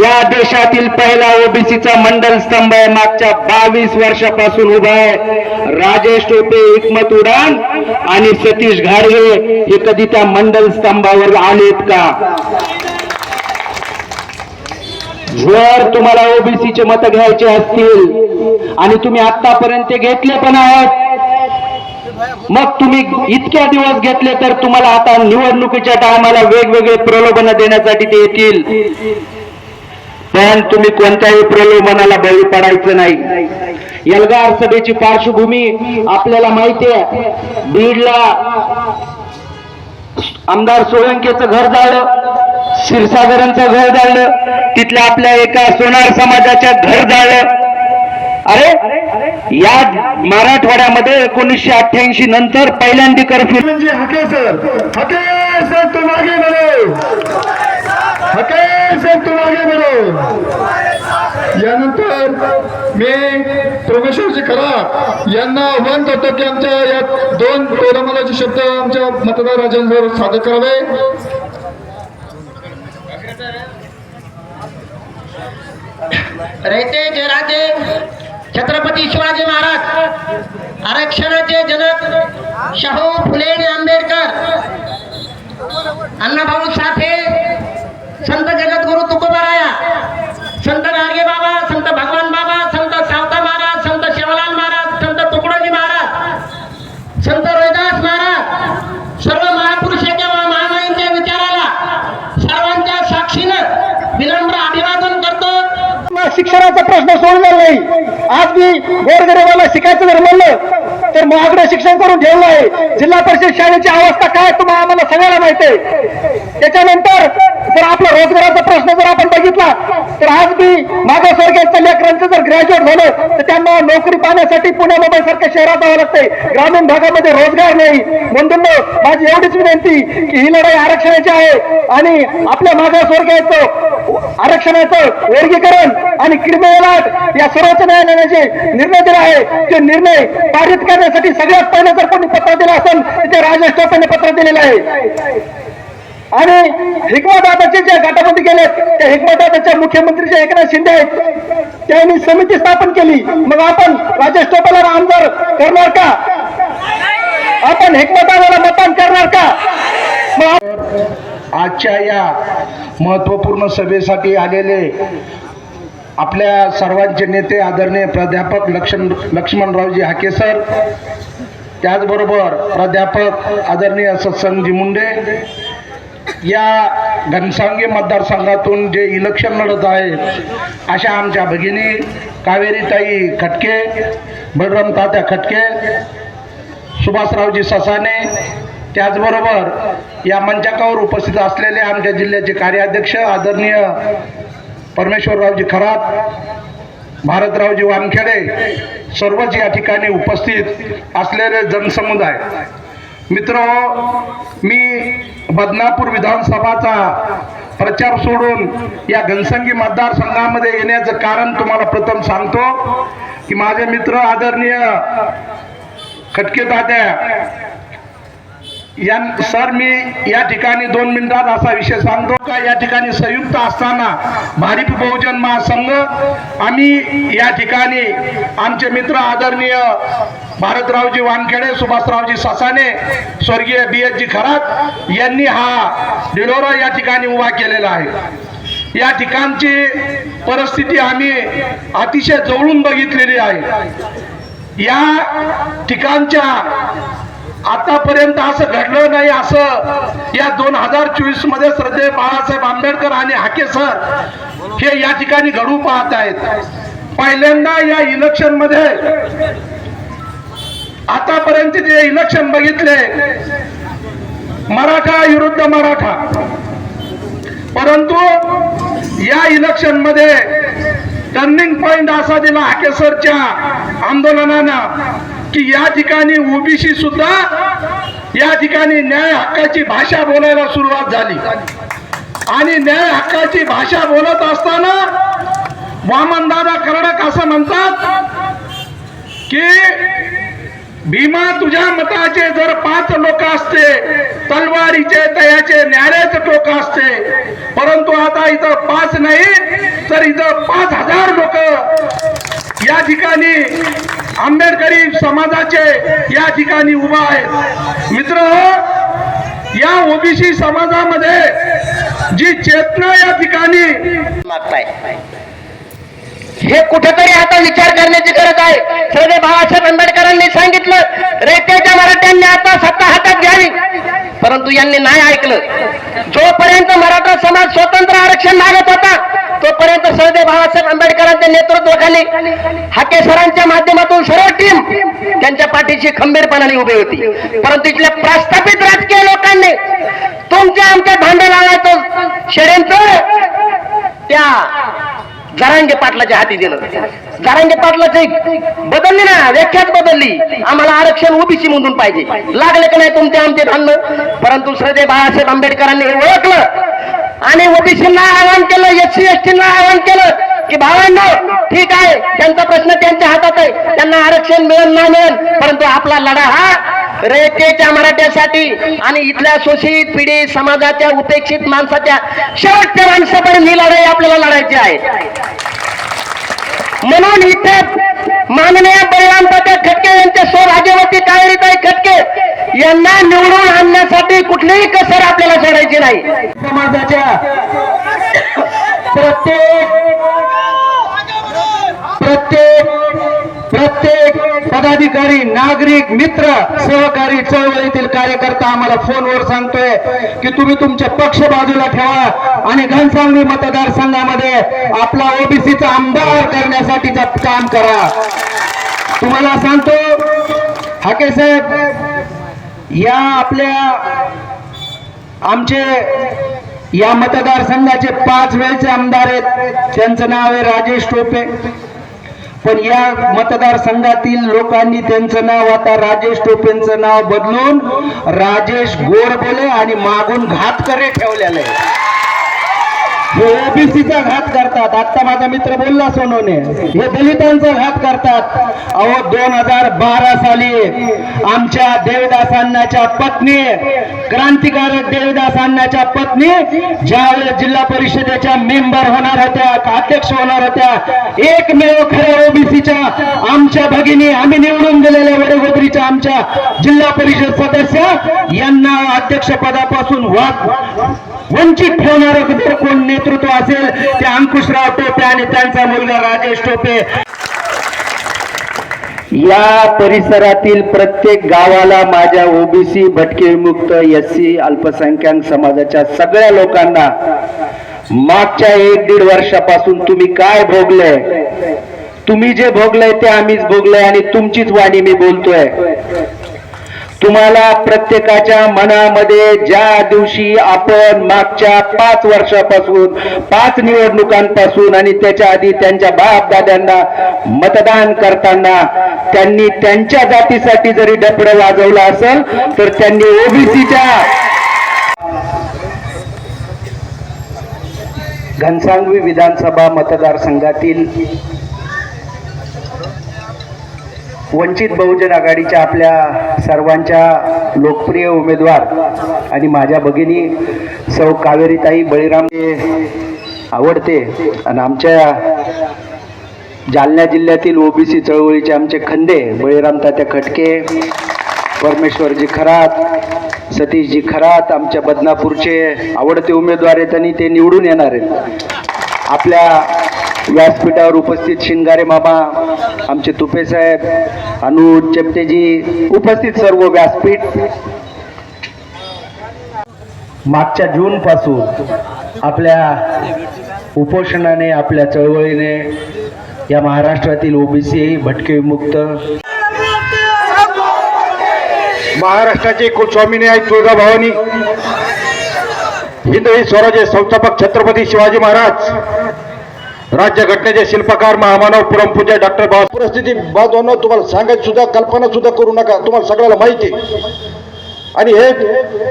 या देशातील पहिला ओबीसीचा मंडल स्तंभ आहे. मागच्या बावीस वर्षापासून उभा आहे. राजेश टोपे हिकमत उडान आणि सतीश घाडगे हे कधी त्या मंडल स्तंभावर आलेत का? जर तुम्हाला ओबीसीचे मत घ्यायचे असतील आणि तुम्ही आतापर्यंत घेतले पण आहात मग तुम्ही इतक्या दिवस घेतले तर तुम्हाला आता निवडणुकीच्या टायमाला वेगवेगळे प्रलोभन देण्यासाठी ते येतील. पण तुम्ही कोणत्याही प्रलोभनाला बळी पडायचं नाही. यलगार सभेची पार्श्वभूमी आपल्याला माहिती आहे. बीडला आमदार सोळंकेचं घर जाळलं क्षीरसागरांचं घर जाळलं तिथल्या आपल्या एका सोनार समाजाच्या घर जाळलं अरे या मराठवाड्यामध्ये एकोणीसशे अठ्ठ्याऐंशी नंतर पहिल्यांदा कर्फ्यू म्हणजे हके सर हके सर तुम मागे बढ़ो हके सर यानंतर मी प्रोमेश्वरजी खराब यांना आव्हान करतो की आमच्या या दोन तोरमालाचे शब्द आमच्या मतदार राजांवर सादर करावे. रहते जयराजे छत्रपती शिवाजी महाराज आरक्षणाचे जनक शाहू फुले आंबेडकर अण्णाभाऊ साठे संत जगद्गुरु तुकोबाराया संत गाडगे बाबा संत भगवान बाबा संत सावता महाराज संत शिवलाल महाराज संत तुकडोजी महाराज संत रोहिदास महाराज सर्व महापुरुषाच्या व महामाईंच्या विचाराला सर्वांच्या साक्षीनं विनम्र अभिवादन करतो. शिक्षणाचा प्रश्न सोडणार नाही. आज मी गोरगरिबाला शिकायचं जर म्हणलं तर महागडं शिक्षण करून ठेवलं आहे. जिल्हा परिषद शाळेची अवस्था काय तुम्हाला आम्हाला सगळ्याला माहिती आहे. त्याच्यानंतर पण आपला रोजगाराचा प्रश्न जर आपण बघितला तर आज मी मागासवर्गीय लेकरांचं जर ग्रॅज्युएट झालं तर त्यांना नोकरी पाहण्यासाठी पुणे मुंबई सारख्या शहरात जावं लागतंय. ग्रामीण भागामध्ये रोजगार नाही. म्हणून माझी एवढीच विनंती की ही लढाई आरक्षणाची आहे आणि आपल्या मागासवर्गीयाचं आरक्षणाचं वर्गीकरण आणि किडमेलाट या सर्वोच्च न्यायालयाने जे निर्णय दिला आहे. ते निर्णय पारित करण्यासाठी सगळ्यात पहिले जर कोणी पत्र दिलं असेल तर ते राजेश टोपेने पत्र दिलेलं आहे. आणि हिकमतदादाचे जे गटामध्ये गेलेत त्या हिकमतदादाच्या मुख्यमंत्रीचे एकनाथ शिंदे आहेत. त्यांनी समिती स्थापन केली. मग आपण राजेश टोपेला आमदार करणार का? आपण हिकमतदादाला मतदान करणार का? मग आजच्या या महत्त्वपूर्ण सभेसाठी आलेले आपल्या सर्वांचे नेते आदरणीय प्राध्यापक लक्ष्मण लक्ष्मणरावजी हाके सर त्याचबरोबर प्राध्यापक आदरणीय सत्संगजी मुंडे या घनसांगी मतदारसंघातून जे इलेक्शन लढत आहेत अशा आमच्या भगिनी कावेरीताई खटके बलराम तात्या खटके सुभाषरावजी ससाने त्याचबरोबर या मंचाकावर उपस्थित असलेले आमच्या जिल्ह्याचे कार्याध्यक्ष आदरणीय परमेश्वररावजी खरात भारतरावजी वानखेडे सर्वच या ठिकाणी उपस्थित असलेले जनसमुदाय. मित्र मी बदनापूर विधानसभाचा प्रचार सोडून या घनसंगी मतदारसंघामध्ये येण्याचं कारण तुम्हाला प्रथम सांगतो की माझे मित्र आदरणीय खटके तात्या या सर मी या ठिकाणी दोन मिनिटात असा विषय सांगतो का? या ठिकाणी संयुक्त असताना भारिप बहुजन महासंघ आम्ही या ठिकाणी आमचे मित्र आदरणीय भारतरावजी वानखेडे सुभाषरावजी ससाने स्वर्गीय बी एच जी खरात यांनी हा डिडोरा या ठिकाणी उभा केलेला आहे. या ठिकाणची परिस्थिती आम्ही अतिशय जवळून बघितलेली आहे. या ठिकाणच्या आतापर्यंत असं घडलं नाही असं या दोन हजार चोवीसमध्ये श्रद्धे बाळासाहेब आंबेडकर आणि हाके सर हे या ठिकाणी घडू पाहत आहेत. पहिल्यांदा या इलेक्शनमध्ये आतापर्यंत जे इलेक्शन बघितले मराठा विरुद्ध मराठा. परंतु या इलेक्शनमध्ये टर्निंग पॉइंट असा दिला हाकेसरच्या आंदोलनानं. की या ठिकाणी ओबीसी सुद्धा या ठिकाणी न्याय हक्काची भाषा बोलायला सुरुवात झाली. आणि न्याय हक्काची भाषा बोलत असताना वामनदादा कर्डक असं म्हणतात की भीमा तुझ्या मताचे जर पाच लोक असते तलवारीचे तयाचे न्यायाचे टोक असते. परंतु आता इथं पाच नाही तर इथं पाच हजार लोक या ठिकाणी आंबेडकरी समाजाचे या ठिकाणी उभा आहे. मित्र या ओबीसी समाजामध्ये जी चेतना या ठिकाणी मागताय. हे कुठेतरी आता विचार करण्याची गरज आहे. सरदे बाबासाहेब आंबेडकरांनी सांगितलं रेट्याच्या मराठ्यांनी आता सत्ता हातात घ्यावी. परंतु यांनी नाही ऐकलं. जोपर्यंत मराठा समाज स्वतंत्र आरक्षण मागत होता तोपर्यंत सरदे बाबासाहेब आंबेडकरांच्या नेतृत्वाखाली हाके सरांच्या माध्यमातून सर्व टीम त्यांच्या पाठीशी खंबीरपणाने उभी होती. परंतु इथल्या प्रस्थापित राजकीय लोकांनी तुमच्या आमच्या भांडे लावायचं षडयंत्र त्या जरांगे पाटलाच्या हाती दिलं. जरांगे पाटलाची बदलली ना व्याख्याच बदलली. आम्हाला आरक्षण ओबीसी मधून पाहिजे. लागले का नाही तुमचे आमचे भांडण? परंतु श्रद्धे बाळासाहेब आंबेडकरांनी हे ओळखलं. आणि ओबीसींना आवाहन केलं एस सी एस टीला आवाहन केलं. की भावांना ठीक आहे. त्यांचा प्रश्न त्यांच्या हातात आहे. त्यांना आरक्षण मिळेल नाही मिळेल परंतु आपला लढा हा रेटेच्या मराठ्यासाठी आणि इथल्या शोषित पिढी समाजाच्या उपेक्षित माणसाच्या शेवटच्या माणसापर्यंत ही लढाई आपल्याला लढायची आहे. म्हणून इथे माननीय बळवंताच्या खटके यांच्या सौभाग्यवती कावेरीताई खटके यांना निवडून आणण्यासाठी कुठलीही कसर आपल्याला सोडायची नाही. समाजाच्या प्रत्येक प्रत्येक प्रत्येक पदाधिकारी नागरिक मित्र सहकारी चळवळीतील कार्यकर्ता आम्हाला फोनवर सांगतोय की तुम्ही तुमच्या पक्ष बाजूला ठेवा आणि घनसावंगी मतदारसंघामध्ये आपला ओबीसीचा आमदार करण्यासाठीचा काम करा. तुम्हाला सांगतो हाके साहेब या आपल्या आमचे या मतदारसंघाचे पाच वेळचे आमदार आहेत. त्यांचं नाव आहे राजेश टोपे. पण या मतदारसंघातील लोकांनी त्यांचं नाव आता राजेश टोपेंचं नाव बदलून राजेश गोडबोले आणि मागून घातकरे ठेवलेलं. आहे हे ओबीसीचा घात करतात. आता माझा मित्र बोलला सोनोने. हे दलितांचा घात करतात. अहो दोन हजार बारा साली आमच्या देवदास अण्णाच्या पत्नी क्रांतिकारक देवदास अण्णाच्या पत्नी ज्यावेळेस जिल्हा परिषदेच्या मेंबर होणार होत्या अध्यक्ष होणार होत्या एकमेव खऱ्या ओबीसीच्या आमच्या भगिनी आम्ही निवडून दिलेल्या वडगोदरीच्या आमच्या जिल्हा परिषद सदस्य यांना अध्यक्ष पदापासून वंचित ठेवणारं जर कोण नेतृत्व असेल ते अंकुशराव टोपे आणि त्यांचा मुलगा राजेश टोपे. या परिसरातील प्रत्येक गावाला माझ्या ओबीसी भटके विमुक्त एस सी अल्पसंख्याक समाजाच्या सगळ्या लोकांना मागच्या एक दीड वर्षापासून तुम्ही काय भोगले? तुम्ही जे भोगलंय ते आम्हीच भोगलंय आणि तुमचीच वाणी मी बोलतोय. तुम्हाला प्रत्येकाच्या मनामध्ये ज्या दिवशी आपण मागच्या पाच वर्षापासून पाच निवडणुकांपासून आणि त्याच्या आधी त्यांच्या बाप दाद्यांना मतदान करताना त्यांनी त्यांच्या जातीसाठी जरी डपडं वाजवलं असेल तर त्यांनी ओबीसीच्या घनसांगवी विधानसभा मतदारसंघातील वंचित बहुजन आघाडीच्या आपल्या सर्वांच्या लोकप्रिय उमेदवार आणि माझ्या भगिनी सौ कावेरीताई बळीराम आवडते. आणि आमच्या जालना जिल्ह्यातील ओबीसी चळवळीचे आमचे खंदे बळीराम तात्या खटके परमेश्वरजी खरात सतीशजी खरात आमच्या बदनापूरचे आवडते उमेदवार आहेत आणि ते निवडून येणार आहेत. आपल्या व्यासपीठावर उपस्थित शिंगारे मामा आमचे तुपे साहेब अनुज चेपटेजी उपस्थित सर्व व्यासपीठ. मागच्या जून पासून आपल्या उपोषणाने आपल्या चळवळीने या महाराष्ट्रातील ओबीसी भटके विमुक्त. महाराष्ट्राचे कुलस्वामिनी आहेत तुळजाभवानी हिंदवी स्वराज्य संस्थापक छत्रपती शिवाजी महाराज राज्य घटनेचे शिल्पकार महामानव पुरमपूज्य डॉक्टर बाबा परिस्थिती बाजवणं तुम्हाला सांगायची सुद्धा कल्पना सुद्धा करू नका. तुम्हाला सगळ्याला माहिती आहे. आणि हे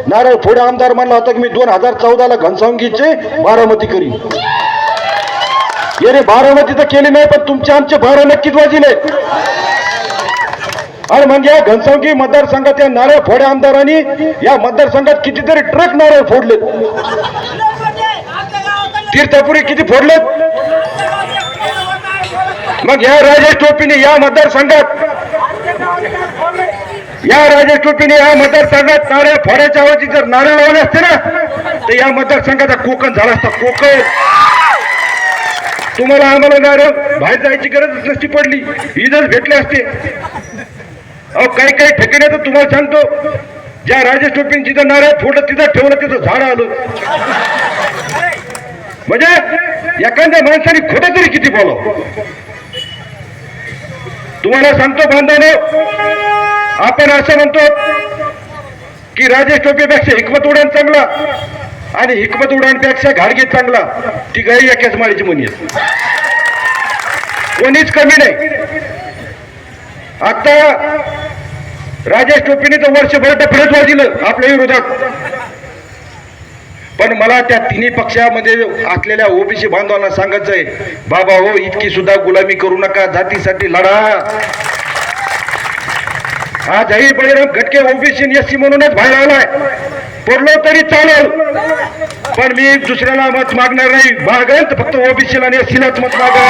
नारळ फोडे आमदार म्हणला होता की मी दोन हजार चौदाला घनसावंगीचे बारामती करीन. येणे बारामती तर केली नाही पण तुमचे आमचे बारा नक्कीच वाजिले आणि म्हणजे या घनसावंगी मतदारसंघात या नारळ फोडे आमदारांनी या मतदारसंघात कितीतरी ट्रक नारळ फोडले तीर्थपुरी किती फोडलेत? मग या राजेश टोपीने या मतदारसंघात या राजेश टोपीने या मतदारसंघात नारळ फोड्याच्या ऐवजी जर नारळ लावले असते ना तर या मतदारसंघाचा कोकण झाला असता कोकण. तुम्हाला आम्हाला नारळ बाहेर जायची गरजच नसती पडली. ही जर भेटले असते. अहो काही काही ठिकाणी तर तुम्हाला सांगतो ज्या राजेश टोपीन जिथं नारळ फोडलं तिथं ठेवलं तिथं झाड आलं. म्हणजे एखाद्या माणसाने खोटं तरी किती बोलाव? तुम्हाला सांगतो बांधवानो आपण असं म्हणतो की राजेश टोपेपेक्षा हिकमत उडान चांगला आणि हिकमत उडानपेक्षा घाडगे चांगला. ती गाई एकाच माळीची म्हणी कोणीच कमी नाही. आता राजेश टोपेने तर वर्षभर डफडच वाजिलं आपल्या विरोधात. पण मला त्या तिन्ही पक्षामध्ये असलेल्या ओबीसी बांधवांना सांगायचंय बाबा हो इतकी सुद्धा गुलामी करू नका जातीसाठी लढा. हा जाहीर Baliram Ghatke OBC S C म्हणूनच बाहेर आलाय. पडलो तरी चालेल. पण मी दुसऱ्याला मत मागणार नाही. मागेल तर फक्त ओबीसीला आणि एस सीलाच मत मागा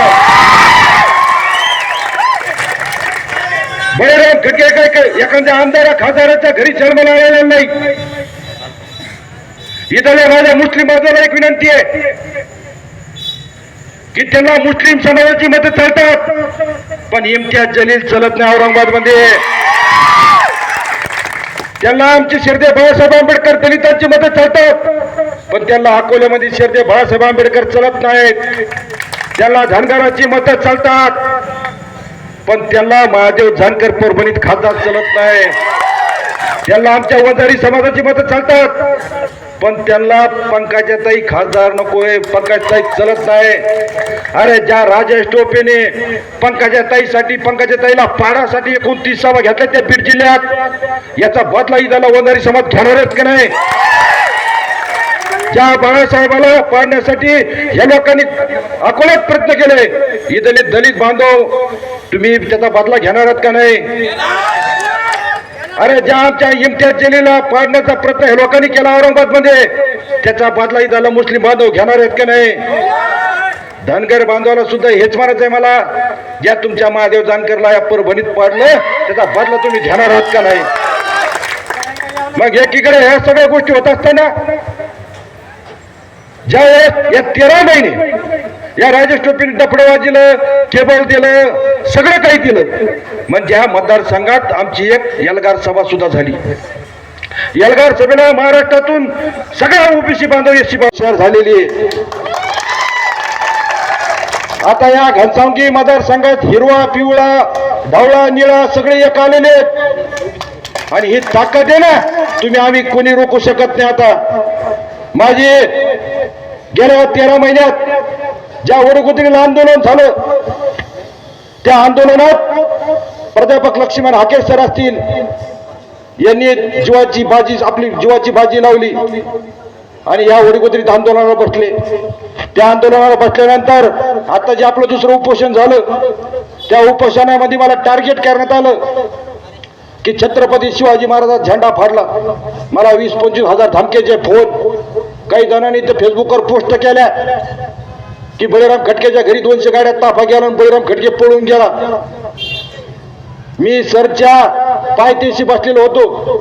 बळीराम घटके काय काय एखाद्या आमदारा खासदाराच्या घरी जन्माला आलेला नाही. इथल्या माझ्या मुस्लिम बाजूला एक विनंती आहे की त्यांना मुस्लिम समाजाची मतं चालतात पण इम्तियाज जलील चलत नाही औरंगाबादमध्ये त्यांना आमचे शिरदे बाळासाहेब आंबेडकर दलितांची मतं चालतात पण त्यांना अकोल्यामध्ये शिरदे बाळासाहेब आंबेडकर चलत नाहीत. त्यांना धनगराची मतं चालतात. पण त्यांना महादेव जानकर परभणीत खासदार चलत नाही. त्यांना आमच्या वंजारी समाजाची मतं चालतात. पण त्यांना पंकजाताई खासदार नकोय पंकजताई चलत नाही. अरे ज्या राजेश टोपेने पंकजाताईसाठी पंकजाताईला पाडासाठी एकोणतीस सभा घेतल्या त्या बीड जिल्ह्यात याचा बदला इदाला वंजारी समाज घेणार आहेत का नाही? ज्या बाळासाहेबाला पाडण्यासाठी या लोकांनी अकोल्यात प्रयत्न केले इथले दलित बांधव तुम्ही त्याचा बदला घेणार आहात का नाही? अरे ज्या आमच्या इम्तियाज जलीला पाडण्याचा प्रयत्न हे लोकांनी केला औरंगाबादमध्ये त्याचा बदलाही झाला. मुस्लिम बांधव घेणार आहेत का नाही? धनगर बांधवाला सुद्धा हेच म्हणायचं आहे मला ज्या तुमच्या महादेव जानकरला या परभणीत पाडलं त्याचा बदला तुम्ही घेणार आहात का नाही? मग एकीकडे ह्या सगळ्या गोष्टी होत असताना ज्या वेळेस या तेरा महिने या राजेश टोपीने डफडं वाजलं केबल दिलं सगळं काही दिलं. म्हणजे ह्या मतदारसंघात आमची एक यलगार सभा सुद्धा झाली. यलगार सभेला महाराष्ट्रातून सगळ्या ओबीसी बांधव एससी शहर झालेली आहे. आता या घनसावंगी मतदारसंघात हिरवा पिवळा ढवळा निळा सगळे एक आलेले आणि ही ताकद आहे ना तुम्ही आम्ही कोणी रोखू शकत नाही आता. माझी गेल्या तेरा महिन्यात ज्या वडगुतीला आंदोलन झालं त्या आंदोलनात प्राध्यापक लक्ष्मण हाके सर असतील. यांनी जीवाची बाजी आपली जीवाची बाजी लावली आणि या वडगुत्रीत आंदोलनाला बसले. त्या आंदोलनाला बसल्यानंतर आता जे आपलं दुसरं उपोषण झालं त्या उपोषणामध्ये मला टार्गेट करण्यात आलं की छत्रपती शिवाजी महाराजांचा झेंडा फाडला. मला वीस पंचवीस हजार धमकेचे फोन. काही जणांनी ते फेसबुकवर पोस्ट केल्या. की बळीराम खटकेच्या घरी दोनशे गाड्या ताफा गेला आणि बळीराम खटके पळून गेला. मी सरच्या पायथ्याशी बसलेलो होतो.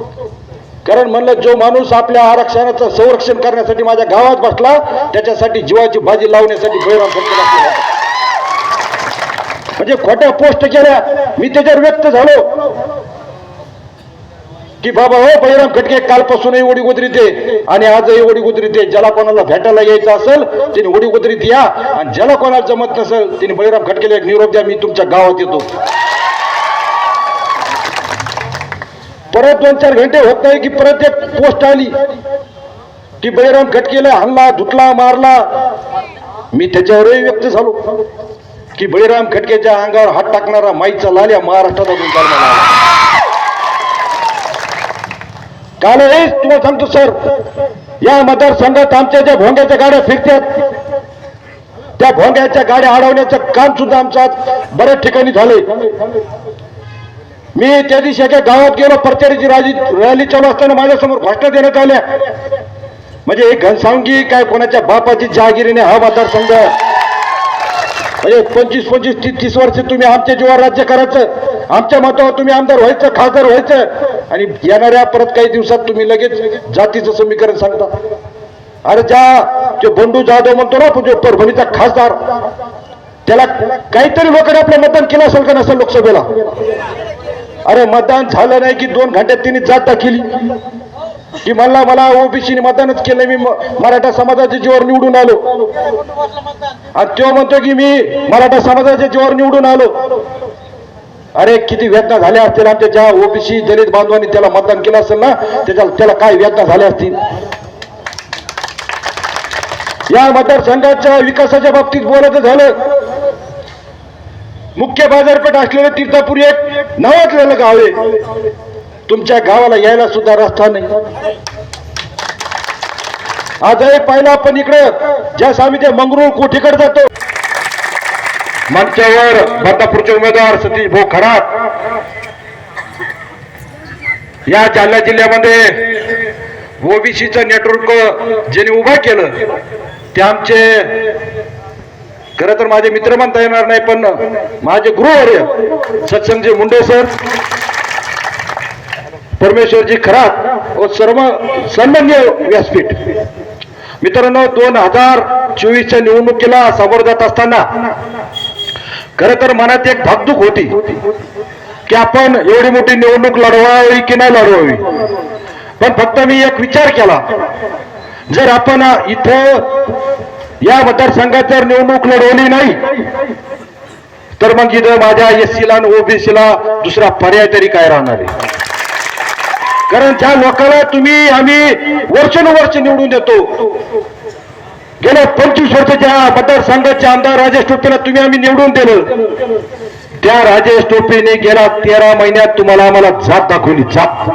कारण म्हणलं जो माणूस आपल्या आरक्षणाचं संरक्षण करण्यासाठी माझ्या गावात बसला त्याच्यासाठी जीवाची भाजी लावण्यासाठी बळीराम खटके म्हणजे खोट्या पोस्ट केल्या. मी त्याच्यावर व्यक्त झालो. की बाबा हो बहिराम खटके कालपासूनही ओडी गोदरीत आहे आणि आजही ओडी गोदरीत आहे. ज्याला कोणाला भेटायला यायचं असेल तिने ओडी गोदरीत या आणि ज्याला कोणाला जमत नसेल तिने बळीराम खटकेला एक निरोप द्या मी तुमच्या गावात येतो. परत दोन चार घंटे होत नाही की परत एक पोस्ट आली की बळीराम खटकेला हल्ला धुतला मारला. मी त्याच्यावरही व्यक्त झालो की बळीराम खटकेच्या अंगावर हात टाकणारा माईचा लाल्या महाराष्ट्रात अजून जन्माला आला. काल तुम्हाला सांगतो सर या मतदारसंघात आमच्या ज्या भोंग्याच्या गाड्या फिरतात त्या भोंग्याच्या गाड्या अडवण्याचं काम सुद्धा आमच्या बऱ्याच ठिकाणी झाले मी त्या दिवशी एका गावात गेलो प्रचाराची राजी रॅली चालू असताना माझ्यासमोर घोषणा देण्यात आल्या. म्हणजे हे घनसावंगी काय कोणाच्या बापाची जहागिरीने हा मतदारसंघ. म्हणजे पंचवीस पंचवीस तीस तीस वर्ष तुम्ही आमच्या जीवावर राज्य करायचं. आमच्या मतावर तुम्ही आमदार व्हायचं खासदार व्हायचं. आणि येणाऱ्या परत काही दिवसात तुम्ही लगेच जातीचं समीकरण सांगता. अरे ज्या जो बंडू जाधव म्हणतो ना आपण जो परभणीचा खासदार. त्याला काहीतरी लोकांनी आपलं मतदान केलं असेल का नसेल लोकसभेला? अरे मतदान झालं नाही की दोन घंट्यात तिने जात केली की मला मला ओबीसीने मतदानच केलं मी मराठा समाजाच्या जीवावर निवडून आलो. आणि तो म्हणतो की मी मराठा समाजाच्या जीवावर निवडून आलो. अरे किती वेदना झाल्या असतील त्याच्या ज्या ओबीसी दलित बांधवांनी त्याला मतदान केलं असेल ना त्याच्या त्याला काय वेदना झाल्या असतील? या मतदारसंघाच्या विकासाच्या बाबतीत बोलायचं झालं. मुख्य बाजारपेठ असलेलं तीर्थापूर एक नावाजलेलं गाव आहे. तुमच्या गावाला यायला सुद्धा रस्ता नाही. आजही पाहिलं आपण इकडं ज्या आम्ही ते मंगरूळ कोठीकडे जातो. मंचावर बदनापूरचे उमेदवार सतीश भाऊ खरात या जालना जिल्ह्यामध्ये ओबीसीचं नेटवर्क ज्यांनी उभं केलं ते आमचे खरं तर माझे मित्र म्हणता येणार नाही पण माझे गुरुवर्य सत्संगजी मुंडे सर परमेश्वरजी खरात व सर्व सन्मान्य व्यासपीठ. मित्रांनो दोन हजार चोवीसच्या निवडणुकीला सामोरं जात असताना खर तर मनात एक धाकधूक होती की आपण एवढी मोठी निवडणूक लढवावी की नाही लढवावी? पण फक्त मी एक विचार केला. जर आपण इथं या मतदारसंघात जर निवडणूक लढवली नाही तर मग इथं माझ्या एस सीला आणि ओबीसीला दुसरा पर्याय तरी काय राहणार आहे? कारण ज्या लोकांना तुम्ही आम्ही वर्षानुवर्ष निवडून देतो गेल्या पंचवीस वर्षाच्या मतदारसंघाचे आमदार राजेश टोपेला तुम्ही आम्ही निवडून दिलं. त्या राजेश टोपेने गेल्या तेरा महिन्यात तुम्हाला आम्हाला जात दाखवली जात.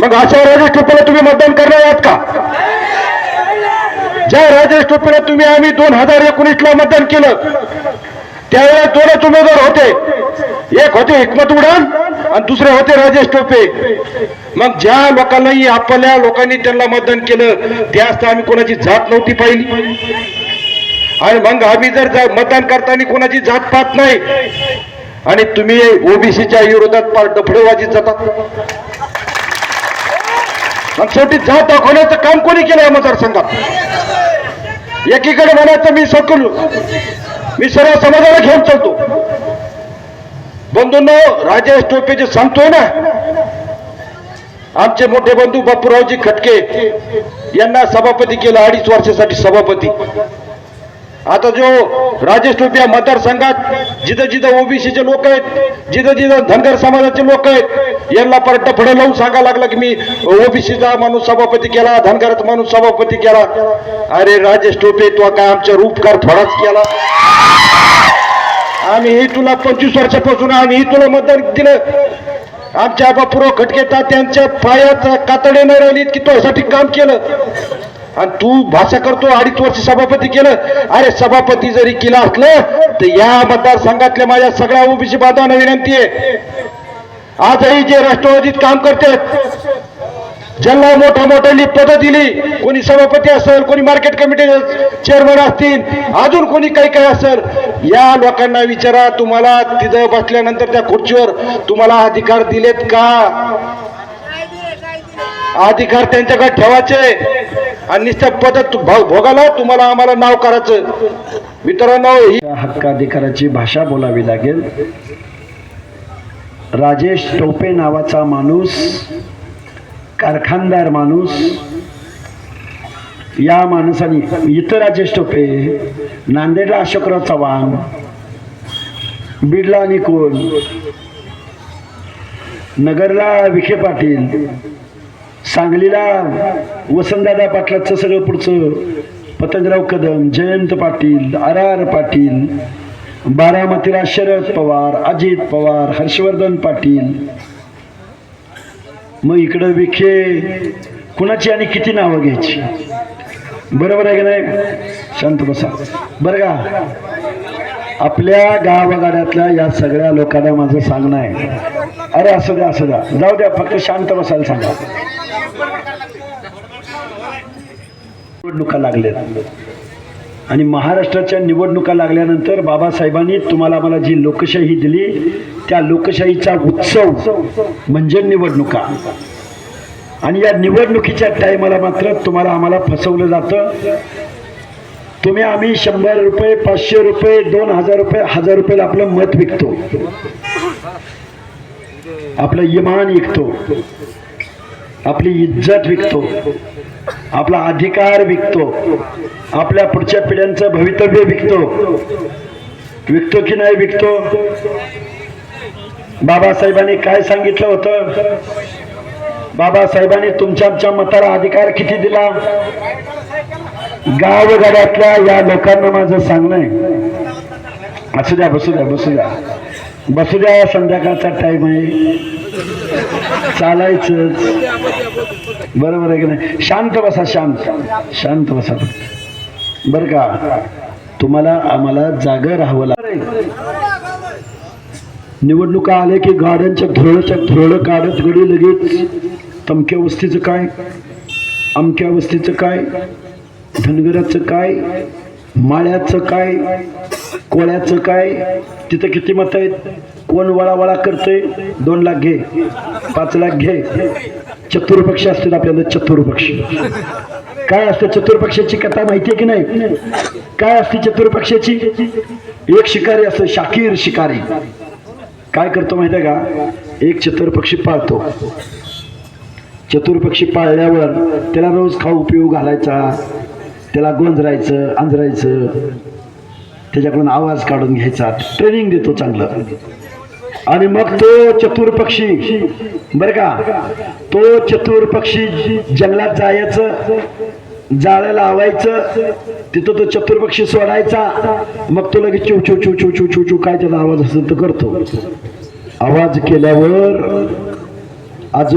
मग अशा राजेश टोपेला तुम्ही मतदान करणार आहात का? ज्या राजेश टोपेला तुम्ही आम्ही दोन हजार एकोणीसला मतदान केलं त्यावेळेला दोनच उमेदवार होते. एक होते हिकमत उडान आणि दुसरे होते राजेश टोपे. मग ज्या लोकांनाही आपल्या लोकांनी त्यांना मतदान केलं त्याच तर आम्ही कोणाची जात नव्हती पाहिली. आणि मग आम्ही जर जा- मतदान करताना कोणाची जात पाहत नाही आणि तुम्ही ओबीसीच्या विरोधात पार डफडेबाजीत जातात. मग शेवटी जात दाखवण्याचं काम कोणी केलं या मतदारसंघात? एकीकडे म्हणायचं मी सकल मी सर्व समाजाला घेऊन चालतो. बंधूंनो राजेश टोपे जे सांगतोय ना? आमचे मोठे बंधू बापूरावजी खटके यांना सभापती केलं अडीच वर्षासाठी सभापती. आता जो राजेश टोपे या मतदारसंघात जिथं जिथं ओबीसीचे लोक आहेत जिथं जिथं धनगर समाजाचे लोक आहेत यांना परत फडे लावून सांगा लागला की मी ओबीसीचा माणूस सभापती केला धनगराचा माणूस सभापती केला. अरे राजेश टोपे तो काय आमच्या रूपकार थोडाच केला? आम्ही ही तुला पंचवीस वर्षापासून आम्ही ही तुला मतदान दिलं. आमच्या बापुराव खटके त्यांच्या पायात कातडे न राहिलीत की तुझ्यासाठी काम केलं. आणि तू भाषा करतो अडीच वर्ष सभापती केलं. अरे सभापती जरी केलं असलं तर या मतदारसंघातल्या माझ्या सगळ्या ओबीसी बांधवांना विनंती आहे. आजही जे राष्ट्रवादीत काम करतात ज्यांना मोठ्या मोठ्याली पदं दिली कोणी सभापती असेल कोणी मार्केट कमिटी चेअरमन असतील अजून कोणी काही काही असेल या लोकांना विचारा तुम्हाला तिथं बसल्यानंतर त्या खुर्चीवर तुम्हाला अधिकार दिलेत का? अधिकार त्यांच्याकडे ठेवायचे. आणि नुसत्या पद भोगाला तुम्हाला आम्हाला नाव करायचं. मित्रांनो ही त्या हक्काधिकाराची भाषा बोलावी लागेल. राजेश टोपे नावाचा माणूस कारखानदार माणूस या माणसाने इतर राजेश टोपे नांदेडला अशोकराव चव्हाण बीडला निकोल नगरला विखे पाटील सांगलीला वसंतदादा पाटलाचं सगळं पुढचं पतंगराव कदम जयंत पाटील आर आर पाटील बारामतीला शरद पवार अजित पवार हर्षवर्धन पाटील मग इकडं विखे कुणाची आणि किती नावं घ्यायची? बरोबर आहे की नाही? शांत बसा. बरं का? आपल्या गावागाड्यातल्या या सगळ्या लोकांना माझं सांगणं आहे. अरे असं द्या असं द्या. जाऊ द्या फक्त शांत बसायला सांगा. निवडणुका लागल्या आणि महाराष्ट्राच्या निवडणुका लागल्यानंतर बाबासाहेबांनी तुम्हाला आम्हाला जी लोकशाही दिली त्या लोकशाहीचा उत्सव म्हणजे निवडणुका. आणि या निवडणुकीच्या टायमाला मात्र तुम्हाला आम्हाला फसवलं जातं. तुम्ही आम्ही शंभर रुपये पाचशे रुपये दोन हजार रुपये हजार रुपयाला आपलं मत विकतो. आपलं इमान विकतो. आपली इज्जत विकतो. आपला अधिकार विकतो. आपल्या पुढच्या पिढ्यांचं भवितव्य विकतो. विकतो की नाही विकतो? बाबासाहेबांनी काय सांगितलं होतं? बाबासाहेबांनी तुमच्या आमच्या मताला अधिकार किती दिला? गावगाड्यातल्या या लोकांना माझं सांगणं आहे. असू द्या बसू द्या बसू द्या. बसू द्या संध्याकाळचा टाइम आहे. चालायचं बरोबर आहे की नाही? शांत बसा शांत. शांत बसा. बर का? तुम्हाला आम्हाला जागा राहावं लागेल. निवडणुका आल्या की गाड्यांच्या धुरळच्या धुरळ काढत गडी लगेच. तमक्या वस्तीचं काय? अमक्या वस्तीचं काय? धनगराचं काय? माळ्याचं काय? कोळ्याचं काय? तिथं किती मत आहेत? कोण वळावळा करतंय? दोन लाख घे. पाच लाख घे. चतुर्पक्ष असतात आपल्याला चतुर्पक्ष काय असतं चतुर्पक्षाची कथा माहिती आहे की नाही? काय असते चतुर्पक्षाची एक शिकारी असतं शाकीर शिकारी. काय करतो माहिती आहे का? एक चतुर्पक्षी पाळतो. चतुर्पक्षी पाळल्यावर त्याला रोज खाऊ पिऊ घालायचा त्याला गोंजरायचं अंजरायचं त्याच्याकडून आवाज काढून घ्यायचा. ट्रेनिंग देतो चांगलं. आणि मग तो चतुर पक्षी बर का? तो चतुर पक्षी जंगलात जायचं जाळं लावायचं तिथं तो चतुर पक्षी सोडायचा मग तो लगेच चिव चिव चिव चिव चिव चिव चिव काय त्याचा आवाज असेल तो करतो. आवाज केल्यावर अजून